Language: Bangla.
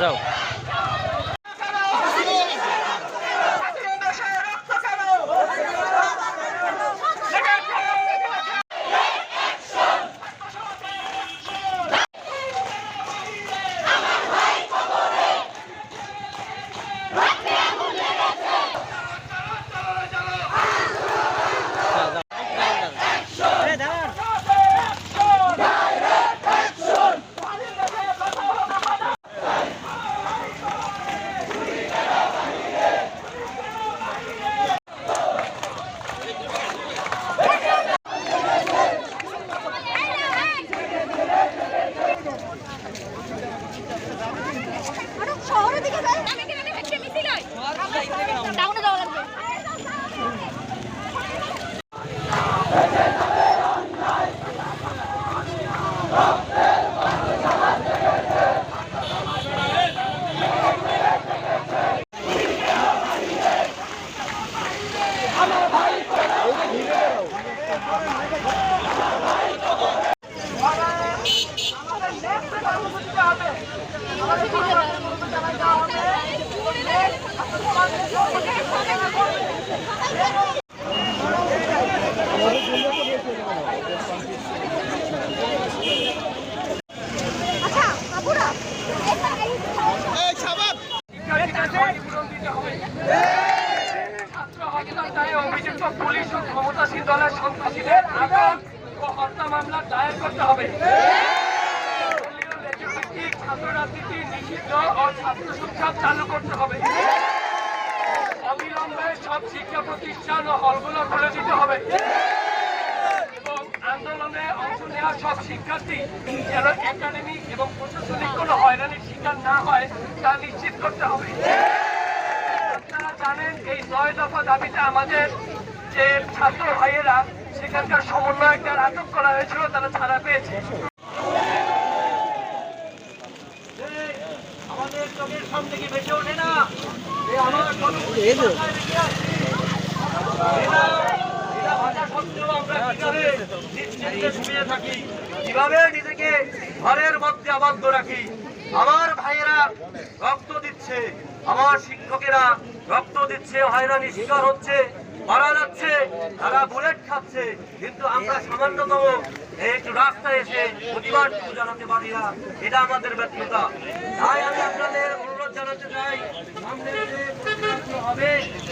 যাও অভিযুক্ত পুলিশ ও ক্ষমতাসীন দলের সন্ত্রাসীদের আটক হত্যা মামলা দায়ের করতে হবে নিষিদ্ধ ও ছাত্র চালু করতে হবে। অবিলম্বে সব শিক্ষা প্রতিষ্ঠান ও হলগুলো খুলে দিতে হবে। এবং আন্দোলনে অংশ নেওয়া সব শিক্ষার্থী যেন একাডেমিক এবং প্রশাসনিক কোনো হয়রানির শিকার না হয়, তা নিশ্চিত করতে হবে। আপনারা জানেন, এই নয় দফা দাবিতে আমাদের যে ছাত্র ভাইয়েরা সেখানকার সমন্বয়কদের আটক করা হয়েছিল, তারা ছাড়া পেয়েছে। কীভাবে নিজেকে ঘরের মধ্যে আবদ্ধ রাখি আমার শিক্ষকেরা রক্ত দিচ্ছে হয়রানি শিকার হচ্ছে মারা যাচ্ছে তারা বুলেট খাচ্ছে কিন্তু আমরা সামান্যতম একটু রাস্তায় এসে প্রতিবাদটুকু জানাতে পারি না। এটা আমাদের ব্যর্থতা। তাই আমি আপনাদের